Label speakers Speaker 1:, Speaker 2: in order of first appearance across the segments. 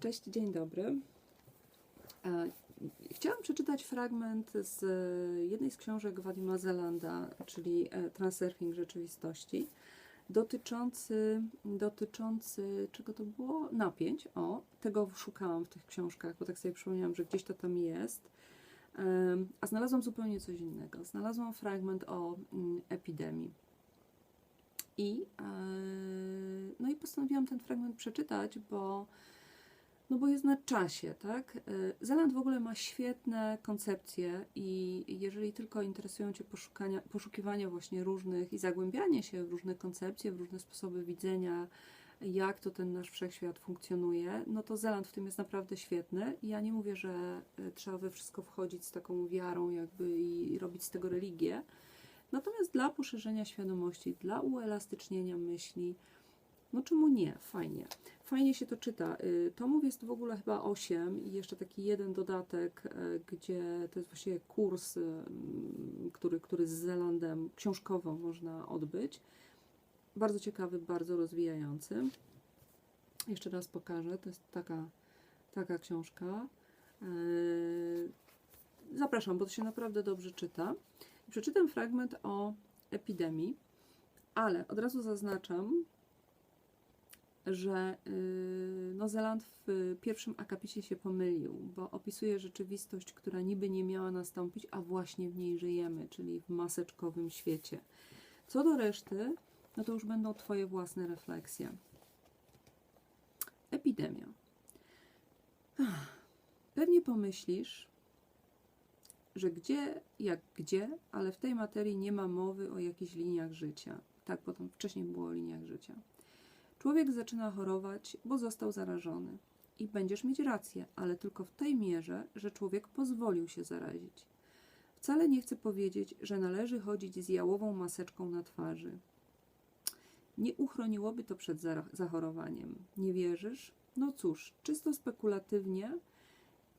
Speaker 1: Cześć, dzień dobry. E, Chciałam przeczytać fragment z jednej z książek Wadima Zelanda, czyli e, Transurfing Rzeczywistości, dotyczący, dotyczący, czego to było? Napięć. O, tego szukałam w tych książkach, bo tak sobie przypomniałam, że gdzieś to tam jest. E, A znalazłam zupełnie coś innego. Znalazłam fragment o mm, epidemii. I, no i postanowiłam ten fragment przeczytać, bo, no bo jest na czasie, tak? E, Zeland w ogóle ma świetne koncepcje i jeżeli tylko interesują Cię poszukania, poszukiwania właśnie różnych i zagłębianie się w różne koncepcje, w różne sposoby widzenia, jak to ten nasz wszechświat funkcjonuje, no to Zeland w tym jest naprawdę świetny. Ja nie mówię, że e, trzeba we wszystko wchodzić z taką wiarą jakby i robić z tego religię, Natomiast dla poszerzenia świadomości, dla uelastycznienia myśli, no czemu nie? Fajnie. Fajnie się to czyta. Y, Tomów jest w ogóle chyba 8 i jeszcze taki jeden dodatek, y, gdzie to jest właściwie kurs, y, mm, który, który z Zelandem książkowo można odbyć. Bardzo ciekawy, bardzo rozwijający. Jeszcze raz pokażę. To jest taka, taka książka. Zapraszam, bo to się naprawdę dobrze czyta. Przeczytam fragment o epidemii, ale od razu zaznaczam, że yy, no Zeland w pierwszym akapicie się pomylił, bo opisuje rzeczywistość, która niby nie miała nastąpić, a właśnie w niej żyjemy, czyli w maseczkowym świecie. Co do reszty, no to już będą Twoje własne refleksje. Epidemia. Pewnie pomyślisz, że gdzie, jak gdzie, ale w tej materii nie ma mowy o jakichś liniach życia. Tak, potem wcześniej było o liniach życia. Człowiek zaczyna chorować, bo został zarażony. I będziesz mieć rację, ale tylko w tej mierze, że człowiek pozwolił się zarazić. Wcale nie chcę powiedzieć, że należy chodzić z jałową maseczką na twarzy. Nie uchroniłoby to przed zachorowaniem. Nie wierzysz? No cóż, czysto spekulatywnie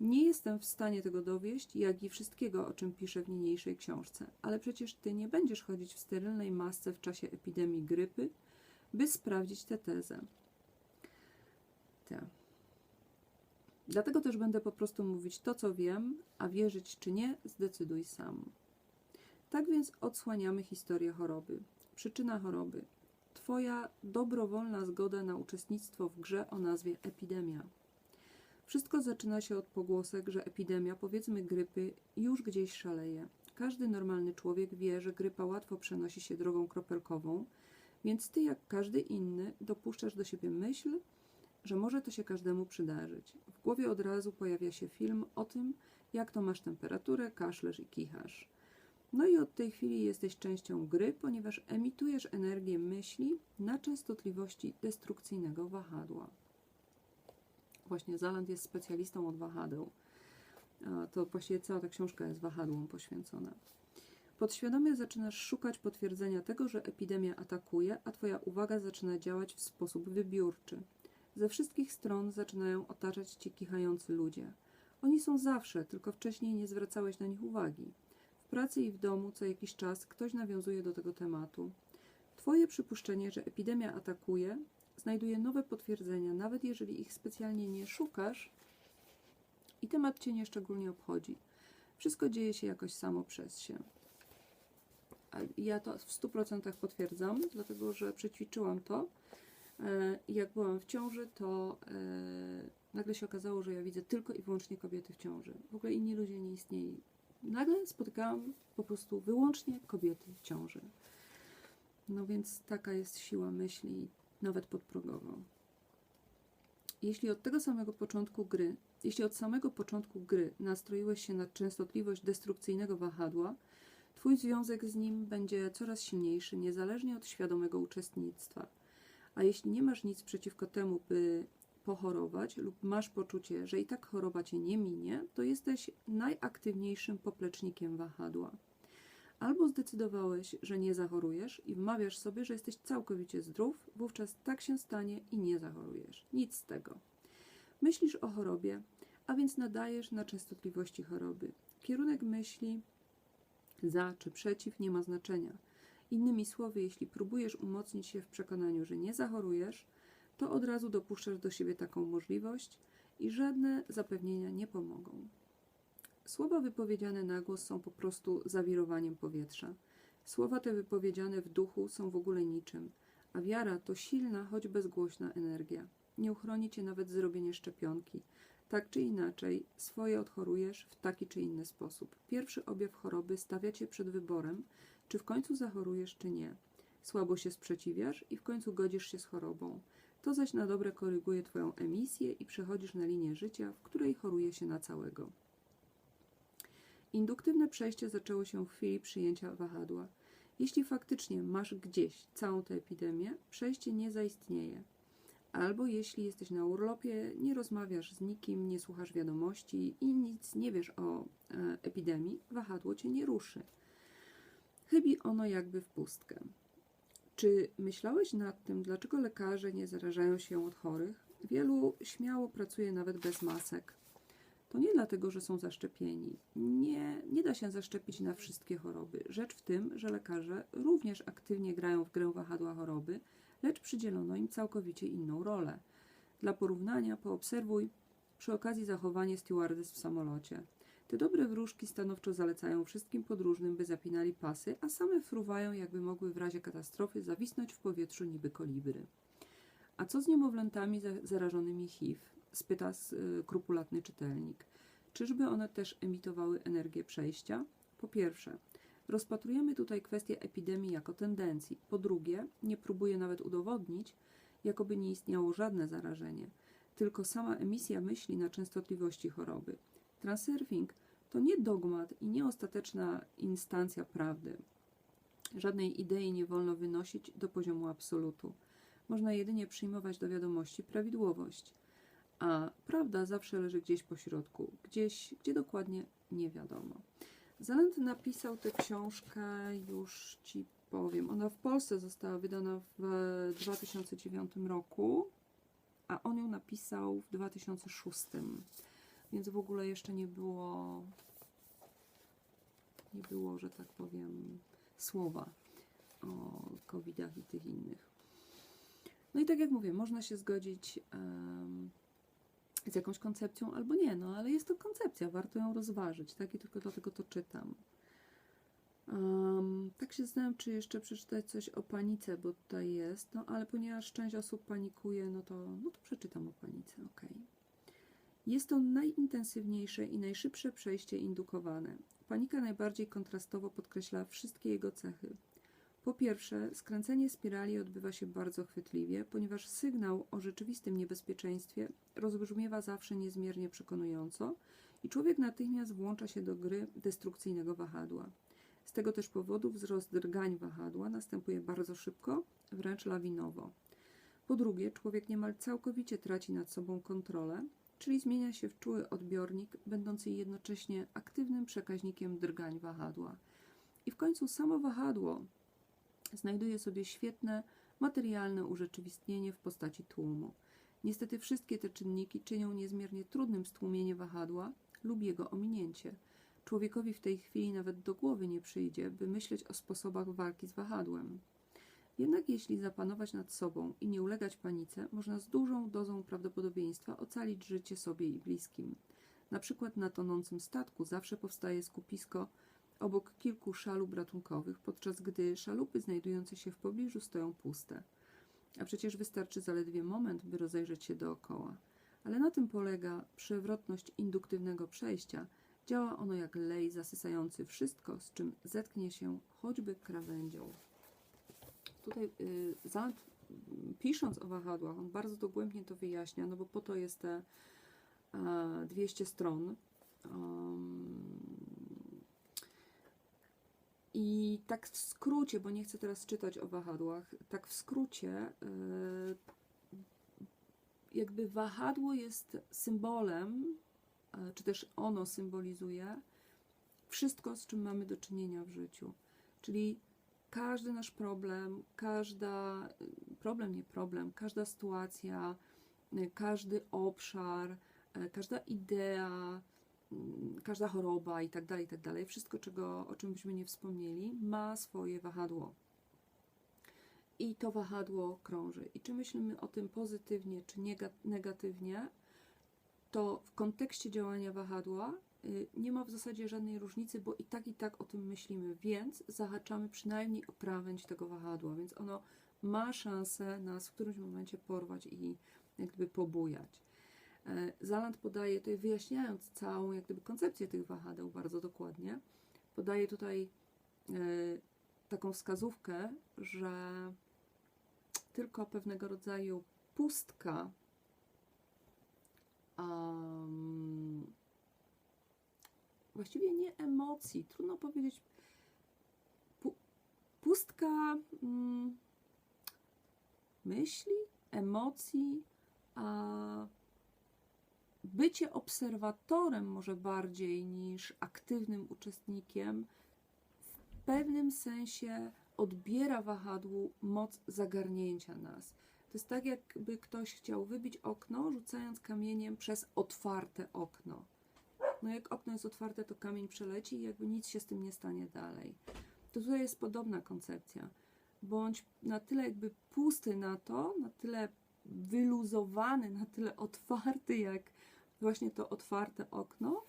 Speaker 1: nie jestem w stanie tego dowieść, jak i wszystkiego, o czym piszę w niniejszej książce, ale przecież ty nie będziesz chodzić w sterylnej masce w czasie epidemii grypy, by sprawdzić tę tezę. Te. Dlatego też będę po prostu mówić to, co wiem, a wierzyć czy nie, zdecyduj sam. Tak więc odsłaniamy historię choroby. Przyczyna choroby. Twoja dobrowolna zgoda na uczestnictwo w grze o nazwie epidemia. Wszystko zaczyna się od pogłosek, że epidemia, powiedzmy grypy, już gdzieś szaleje. Każdy normalny człowiek wie, że grypa łatwo przenosi się drogą kropelkową, więc ty, jak każdy inny, dopuszczasz do siebie myśl, że może to się każdemu przydarzyć. W głowie od razu pojawia się film o tym, jak to masz temperaturę, kaszlesz i kichasz. No i od tej chwili jesteś częścią gry, ponieważ emitujesz energię myśli na częstotliwości destrukcyjnego wahadła. Właśnie Zaland jest specjalistą od wahadeł. To właściwie cała ta książka jest wahadłom poświęcona. Podświadomie zaczynasz szukać potwierdzenia tego, że epidemia atakuje, a Twoja uwaga zaczyna działać w sposób wybiórczy. Ze wszystkich stron zaczynają otaczać Cię kichający ludzie. Oni są zawsze, tylko wcześniej nie zwracałeś na nich uwagi. W pracy i w domu co jakiś czas ktoś nawiązuje do tego tematu. Twoje przypuszczenie, że epidemia atakuje, znajduje nowe potwierdzenia, nawet jeżeli ich specjalnie nie szukasz i temat Cię nieszczególnie obchodzi. Wszystko dzieje się jakoś samo przez się. Ja to w 100% potwierdzam, dlatego że przećwiczyłam to e, jak byłam w ciąży, to e, nagle się okazało, że ja widzę tylko i wyłącznie kobiety w ciąży. W ogóle inni ludzie nie istnieli. Nagle spotykałam po prostu wyłącznie kobiety w ciąży. No więc taka jest siła myśli, nawet podprogowo. Jeśli od tego samego początku gry, jeśli od samego początku gry nastroiłeś się na częstotliwość destrukcyjnego wahadła, Twój związek z nim będzie coraz silniejszy, niezależnie od świadomego uczestnictwa. A jeśli nie masz nic przeciwko temu, by pochorować, lub masz poczucie, że i tak choroba cię nie minie, to jesteś najaktywniejszym poplecznikiem wahadła. Albo zdecydowałeś, że nie zachorujesz i wmawiasz sobie, że jesteś całkowicie zdrów, wówczas tak się stanie i nie zachorujesz. Nic z tego. Myślisz o chorobie, a więc nadajesz na częstotliwości choroby. Kierunek myśli za czy przeciw nie ma znaczenia. Innymi słowy, jeśli próbujesz umocnić się w przekonaniu, że nie zachorujesz, to od razu dopuszczasz do siebie taką możliwość i żadne zapewnienia nie pomogą. Słowa wypowiedziane na głos są po prostu zawirowaniem powietrza. Słowa te wypowiedziane w duchu są w ogóle niczym, a wiara to silna, choć bezgłośna energia. Nie uchroni cię nawet zrobienie szczepionki. Tak czy inaczej, swoje odchorujesz w taki czy inny sposób. Pierwszy objaw choroby stawia cię przed wyborem, czy w końcu zachorujesz, czy nie. Słabo się sprzeciwiasz i w końcu godzisz się z chorobą. To zaś na dobre koryguje Twoją emisję i przechodzisz na linię życia, w której choruje się na całego. Induktywne przejście zaczęło się w chwili przyjęcia wahadła. Jeśli faktycznie masz gdzieś całą tę epidemię, przejście nie zaistnieje. Albo jeśli jesteś na urlopie, nie rozmawiasz z nikim, nie słuchasz wiadomości i nic nie wiesz o e, epidemii, wahadło cię nie ruszy. Chybi ono jakby w pustkę. Czy myślałeś nad tym, dlaczego lekarze nie zarażają się od chorych? Wielu śmiało pracuje nawet bez masek. To nie dlatego, że są zaszczepieni. Nie, nie da się zaszczepić na wszystkie choroby. Rzecz w tym, że lekarze również aktywnie grają w grę wahadła choroby, lecz przydzielono im całkowicie inną rolę. Dla porównania poobserwuj przy okazji zachowanie stewardess w samolocie. Te dobre wróżki stanowczo zalecają wszystkim podróżnym, by zapinali pasy, a same fruwają, jakby mogły w razie katastrofy zawisnąć w powietrzu niby kolibry. A co z niemowlętami za- zarażonymi HIV? spyta skrupulatny czytelnik. Czyżby one też emitowały energię przejścia? Po pierwsze, rozpatrujemy tutaj kwestię epidemii jako tendencji. Po drugie, nie próbuję nawet udowodnić, jakoby nie istniało żadne zarażenie, tylko sama emisja myśli na częstotliwości choroby. Transurfing to nie dogmat i nie ostateczna instancja prawdy. Żadnej idei nie wolno wynosić do poziomu absolutu. Można jedynie przyjmować do wiadomości prawidłowość, a prawda zawsze leży gdzieś po środku, gdzieś, gdzie dokładnie nie wiadomo. Zalent napisał tę książkę, już ci powiem. Ona w Polsce została wydana w 2009 roku, a on ją napisał w 2006 więc w ogóle jeszcze nie było, nie było, że tak powiem, słowa o COVID-ach i tych innych. No i tak jak mówię, można się zgodzić em, z jakąś koncepcją albo nie, no ale jest to koncepcja, warto ją rozważyć, tak? I tylko dlatego to czytam. Em, tak się zastanawiam, czy jeszcze przeczytać coś o panice, bo tutaj jest, no ale ponieważ część osób panikuje, no to, no to przeczytam o panice, okej. Jest to najintensywniejsze i najszybsze przejście indukowane. Panika najbardziej kontrastowo podkreśla wszystkie jego cechy. Po pierwsze, skręcenie spirali odbywa się bardzo chwytliwie, ponieważ sygnał o rzeczywistym niebezpieczeństwie rozbrzmiewa zawsze niezmiernie przekonująco i człowiek natychmiast włącza się do gry destrukcyjnego wahadła. Z tego też powodu wzrost drgań wahadła następuje bardzo szybko, wręcz lawinowo. Po drugie, człowiek niemal całkowicie traci nad sobą kontrolę, czyli zmienia się w czuły odbiornik, będący jednocześnie aktywnym przekaźnikiem drgań wahadła. I w końcu samo wahadło znajduje sobie świetne, materialne urzeczywistnienie w postaci tłumu. Niestety wszystkie te czynniki czynią niezmiernie trudnym stłumienie wahadła lub jego ominięcie. Człowiekowi w tej chwili nawet do głowy nie przyjdzie, by myśleć o sposobach walki z wahadłem. Jednak jeśli zapanować nad sobą i nie ulegać panice, można z dużą dozą prawdopodobieństwa ocalić życie sobie i bliskim. Na przykład na tonącym statku zawsze powstaje skupisko obok kilku szalub ratunkowych, podczas gdy szalupy znajdujące się w pobliżu stoją puste. A przecież wystarczy zaledwie moment, by rozejrzeć się dookoła. Ale na tym polega przewrotność induktywnego przejścia. Działa ono jak lej zasysający wszystko, z czym zetknie się choćby krawędzią. Tutaj y, Zant, y, pisząc o wahadłach, on bardzo dogłębnie to wyjaśnia, no bo po to jest te e, 200 stron. Um, I tak w skrócie, bo nie chcę teraz czytać o wahadłach, tak w skrócie, y, jakby wahadło jest symbolem, e, czy też ono symbolizuje wszystko, z czym mamy do czynienia w życiu. Czyli każdy nasz problem, każda problem, nie problem, każda sytuacja, y, każdy obszar, każda idea, każda choroba i tak dalej, i tak dalej, wszystko, czego, o czym byśmy nie wspomnieli, ma swoje wahadło. I to wahadło krąży. I czy myślimy o tym pozytywnie, czy nega- negatywnie, to w kontekście działania wahadła y, nie ma w zasadzie żadnej różnicy, bo i tak, i tak o tym myślimy, więc zahaczamy przynajmniej o krawędź tego wahadła, więc ono ma szansę nas w którymś momencie porwać i jak gdyby pobujać. E, Zaland podaje, tutaj wyjaśniając całą jak gdyby koncepcję tych wahadeł bardzo dokładnie, podaje tutaj e, taką wskazówkę, że tylko pewnego rodzaju pustka um, właściwie nie emocji, trudno powiedzieć, pu, pustka mm, myśli, emocji, a bycie obserwatorem może bardziej niż aktywnym uczestnikiem w pewnym sensie odbiera wahadłu moc zagarnięcia nas. To jest tak, jakby ktoś chciał wybić okno, rzucając kamieniem przez otwarte okno. No jak okno jest otwarte, to kamień przeleci i jakby nic się z tym nie stanie dalej. To tutaj jest podobna koncepcja. Bądź na tyle jakby pusty na to, na tyle wyluzowany, na tyle otwarty, jak właśnie to otwarte okno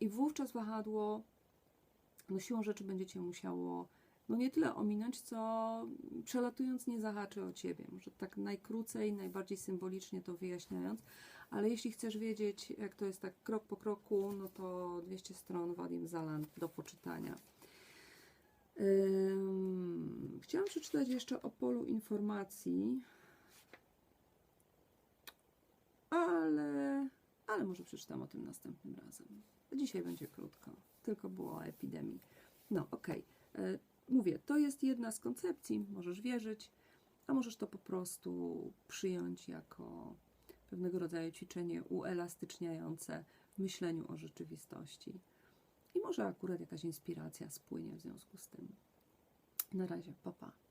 Speaker 1: i wówczas wahadło no siłą rzeczy będziecie musiało no nie tyle ominąć, co przelatując nie zahaczy o ciebie. Może tak najkrócej, najbardziej symbolicznie to wyjaśniając, ale jeśli chcesz wiedzieć, jak to jest tak krok po kroku, no to 200 stron Wadim Zaland do poczytania. Chciałam przeczytać jeszcze o polu informacji, ale, ale może przeczytam o tym następnym razem. Dzisiaj będzie krótko, tylko było o epidemii. No, okej. Okay. Mówię, to jest jedna z koncepcji, możesz wierzyć, a możesz to po prostu przyjąć jako pewnego rodzaju ćwiczenie uelastyczniające w myśleniu o rzeczywistości. I może akurat jakaś inspiracja spłynie w związku z tym. Na razie, papa. Pa.